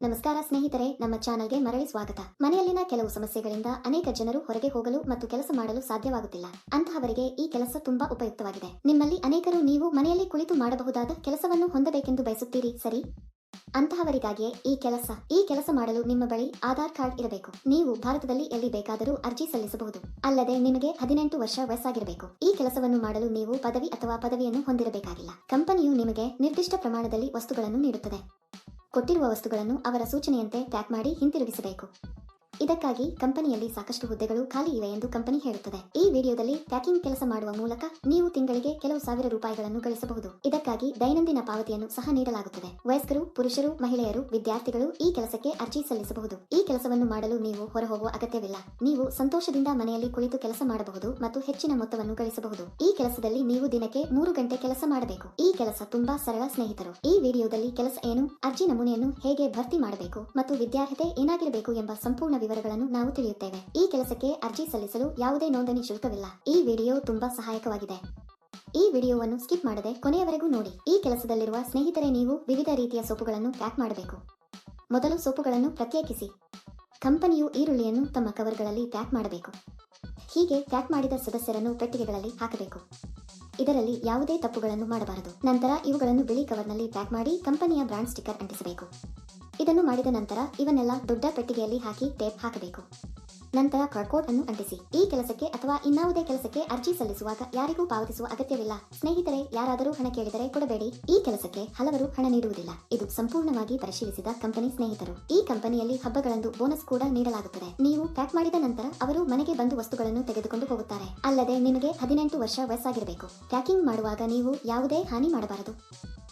ನಮಸ್ಕಾರ ಸ್ನೇಹಿತರೆ, ನಮ್ಮ ಚಾನಲ್ಗೆ ಮರಳಿ ಸ್ವಾಗತ. ಮನೆಯಲ್ಲಿನ ಕೆಲವು ಸಮಸ್ಯೆಗಳಿಂದ ಅನೇಕ ಜನರು ಹೊರಗೆ ಹೋಗಲು ಮತ್ತು ಕೆಲಸ ಮಾಡಲು ಸಾಧ್ಯವಾಗುತ್ತಿಲ್ಲ. ಅಂತಹವರಿಗೆ ಈ ಕೆಲಸ ತುಂಬಾ ಉಪಯುಕ್ತವಾಗಿದೆ. ನಿಮ್ಮಲ್ಲಿ ಅನೇಕರು ನೀವು ಮನೆಯಲ್ಲಿ ಕುಳಿತು ಮಾಡಬಹುದಾದ ಕೆಲಸವನ್ನು ಹೊಂದಬೇಕೆಂದು ಬಯಸುತ್ತೀರಿ, ಸರಿ? ಅಂತಹವರಿಗಾಗಿಯೇ ಈ ಕೆಲಸ ಈ ಕೆಲಸ ಮಾಡಲು ನಿಮ್ಮ ಬಳಿ ಆಧಾರ್ ಕಾರ್ಡ್ ಇರಬೇಕು. ನೀವು ಭಾರತದಲ್ಲಿ ಎಲ್ಲಿ ಬೇಕಾದರೂ ಅರ್ಜಿ ಸಲ್ಲಿಸಬಹುದು. ಅಲ್ಲದೆ ನಿಮಗೆ ಹದಿನೆಂಟು ವರ್ಷ ವಯಸ್ಸಾಗಿರಬೇಕು. ಈ ಕೆಲಸವನ್ನು ಮಾಡಲು ನೀವು ಪದವಿ ಅಥವಾ ಪದವಿಯನ್ನು ಹೊಂದಿರಬೇಕಾಗಿಲ್ಲ. ಕಂಪನಿಯು ನಿಮಗೆ ನಿರ್ದಿಷ್ಟ ಪ್ರಮಾಣದಲ್ಲಿ ವಸ್ತುಗಳನ್ನು ನೀಡುತ್ತದೆ. ಕೊಟ್ಟಿರುವ ವಸ್ತುಗಳನ್ನು ಅವರ ಸೂಚನೆಯಂತೆ ಪ್ಯಾಕ್ ಮಾಡಿ ಹಿಂತಿರುಗಿಸಬೇಕು. ಇದಕ್ಕಾಗಿ ಕಂಪನಿಯಲ್ಲಿ ಸಾಕಷ್ಟು ಹುದ್ದೆಗಳು ಖಾಲಿ ಇವೆ ಎಂದು ಕಂಪನಿ ಹೇಳುತ್ತದೆ. ಈ ವಿಡಿಯೋದಲ್ಲಿ ಪ್ಯಾಕಿಂಗ್ ಕೆಲಸ ಮಾಡುವ ಮೂಲಕ ನೀವು ತಿಂಗಳಿಗೆ ಕೆಲವು ಸಾವಿರ ರೂಪಾಯಿಗಳನ್ನು ಗಳಿಸಬಹುದು. ಇದಕ್ಕಾಗಿ ದೈನಂದಿನ ಪಾವತಿಯನ್ನು ಸಹ ನೀಡಲಾಗುತ್ತದೆ. ವಯಸ್ಕರು, ಪುರುಷರು, ಮಹಿಳೆಯರು, ವಿದ್ಯಾರ್ಥಿಗಳು ಈ ಕೆಲಸಕ್ಕೆ ಅರ್ಜಿ ಸಲ್ಲಿಸಬಹುದು. ಈ ಕೆಲಸವನ್ನು ಮಾಡಲು ನೀವು ಹೊರಹೋಗುವ ಅಗತ್ಯವಿಲ್ಲ. ನೀವು ಸಂತೋಷದಿಂದ ಮನೆಯಲ್ಲಿ ಕುಳಿತು ಕೆಲಸ ಮಾಡಬಹುದು ಮತ್ತು ಹೆಚ್ಚಿನ ಮೊತ್ತವನ್ನು ಗಳಿಸಬಹುದು. ಈ ಕೆಲಸದಲ್ಲಿ ನೀವು ದಿನಕ್ಕೆ ಮೂರು ಗಂಟೆ ಕೆಲಸ ಮಾಡಬೇಕು. ಈ ಕೆಲಸ ತುಂಬಾ ಸರಳ ಸ್ನೇಹಿತರು. ಈ ವಿಡಿಯೋದಲ್ಲಿ ಕೆಲಸ ಏನು, ಅರ್ಜಿ ನಮೂನೆಯನ್ನು ಹೇಗೆ ಭರ್ತಿ ಮಾಡಬೇಕು ಮತ್ತು ವಿದ್ಯಾರ್ಹತೆ ಏನಾಗಿರಬೇಕು ಎಂಬ ಸಂಪೂರ್ಣ ವಿವರಗಳನ್ನು ನಾವು ತಿಳಿಯುತ್ತೇವೆ. ಈ ಕೆಲಸಕ್ಕೆ ಅರ್ಜಿ ಸಲ್ಲಿಸಲು ಯಾವುದೇ ನೋಂದಣಿ ಶುಲ್ಕವಿಲ್ಲ. ಈ ವಿಡಿಯೋ ತುಂಬಾ ಸಹಾಯಕವಾಗಿದೆ. ಈ ವಿಡಿಯೋವನ್ನು ಸ್ಕಿಪ್ ಮಾಡದೆ ಕೊನೆಯವರೆಗೂ ನೋಡಿ. ಈ ಕೆಲಸದಲ್ಲಿರುವ ಸ್ನೇಹಿತರೆ, ನೀವು ವಿವಿಧ ರೀತಿಯ ಸೊಪ್ಪುಗಳನ್ನು ಪ್ಯಾಕ್ ಮಾಡಬೇಕು. ಮೊದಲು ಸೊಪ್ಪುಗಳನ್ನು ಪ್ರತ್ಯೇಕಿಸಿ. ಕಂಪನಿಯು ಈರುಳ್ಳಿಯನ್ನು ತಮ್ಮ ಕವರ್ಗಳಲ್ಲಿ ಪ್ಯಾಕ್ ಮಾಡಬೇಕು. ಹೀಗೆ ಪ್ಯಾಕ್ ಮಾಡಿದ ಸದಸ್ಯರನ್ನು ಪೆಟ್ಟಿಗೆಗಳಲ್ಲಿ ಹಾಕಬೇಕು. ಇದರಲ್ಲಿ ಯಾವುದೇ ತಪ್ಪುಗಳನ್ನು ಮಾಡಬಾರದು. ನಂತರ ಇವುಗಳನ್ನು ಬಿಳಿ ಕವರ್ನಲ್ಲಿ ಪ್ಯಾಕ್ ಮಾಡಿ ಕಂಪನಿಯ ಬ್ರಾಂಡ್ ಸ್ಟಿಕ್ಕರ್ ಅಂಟಿಸಬೇಕು. ಇದನ್ನು ಮಾಡಿದ ನಂತರ ಇವನ್ನೆಲ್ಲ ದೊಡ್ಡ ಪೆಟ್ಟಿಗೆಯಲ್ಲಿ ಹಾಕಿ ಟೇಪ್ ಹಾಕಬೇಕು. ನಂತರ ಕಾರ್ಡ್ಕೋಡ್ ಅನ್ನು ಅಂಟಿಸಿ. ಈ ಕೆಲಸಕ್ಕೆ ಅಥವಾ ಇನ್ನಾವುದೇ ಕೆಲಸಕ್ಕೆ ಅರ್ಜಿ ಸಲ್ಲಿಸುವಾಗ ಯಾರಿಗೂ ಪಾವತಿಸುವ ಅಗತ್ಯವಿಲ್ಲ. ಸ್ನೇಹಿತರೆ, ಯಾರಾದರೂ ಹಣ ಕೇಳಿದರೆ ಕೊಡಬೇಡಿ. ಈ ಕೆಲಸಕ್ಕೆ ಹಲವರು ಹಣ ನೀಡುವುದಿಲ್ಲ. ಇದು ಸಂಪೂರ್ಣವಾಗಿ ಪರಿಶೀಲಿಸಿದ ಕಂಪನಿ ಸ್ನೇಹಿತರು. ಈ ಕಂಪನಿಯಲ್ಲಿ ಹಬ್ಬಗಳಂದು ಬೋನಸ್ ಕೂಡ ನೀಡಲಾಗುತ್ತದೆ. ನೀವು ಪ್ಯಾಕ್ ಮಾಡಿದ ನಂತರ ಅವರು ಮನೆಗೆ ಬಂದು ವಸ್ತುಗಳನ್ನು ತೆಗೆದುಕೊಂಡು ಹೋಗುತ್ತಾರೆ. ಅಲ್ಲದೆ ನಿಮಗೆ ಹದಿನೆಂಟು ವರ್ಷ ವಯಸ್ಸಾಗಿರಬೇಕು. ಪ್ಯಾಕಿಂಗ್ ಮಾಡುವಾಗ ನೀವು ಯಾವುದೇ ಹಾನಿ ಮಾಡಬಾರದು.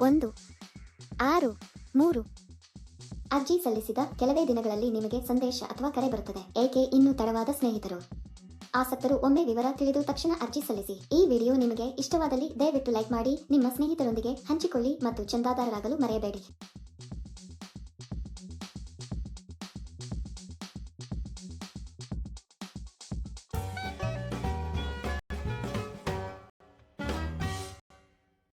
ಒಂದು, ಆರು, ಮೂರು. ಅರ್ಜಿ ಸಲ್ಲಿಸಿದ ಕೆಲವೇ ದಿನಗಳಲ್ಲಿ ನಿಮಗೆ ಸಂದೇಶ ಅಥವಾ ಕರೆ ಬರುತ್ತದೆ. ಏಕೆ ಇನ್ನೂ ತಡವಾದ ಸ್ನೇಹಿತರು? ಆಸಕ್ತರು, ಒಮ್ಮೆ ವಿವರ ತಿಳಿದು ತಕ್ಷಣ ಅರ್ಜಿ ಸಲ್ಲಿಸಿ. ಈ ವಿಡಿಯೋ ನಿಮಗೆ ಇಷ್ಟವಾದಲ್ಲಿ ದಯವಿಟ್ಟು ಲೈಕ್ ಮಾಡಿ, ನಿಮ್ಮ ಸ್ನೇಹಿತರೊಂದಿಗೆ ಹಂಚಿಕೊಳ್ಳಿ ಮತ್ತು ಚಂದಾದಾರರಾಗಲು ಮರೆಯಬೇಡಿ.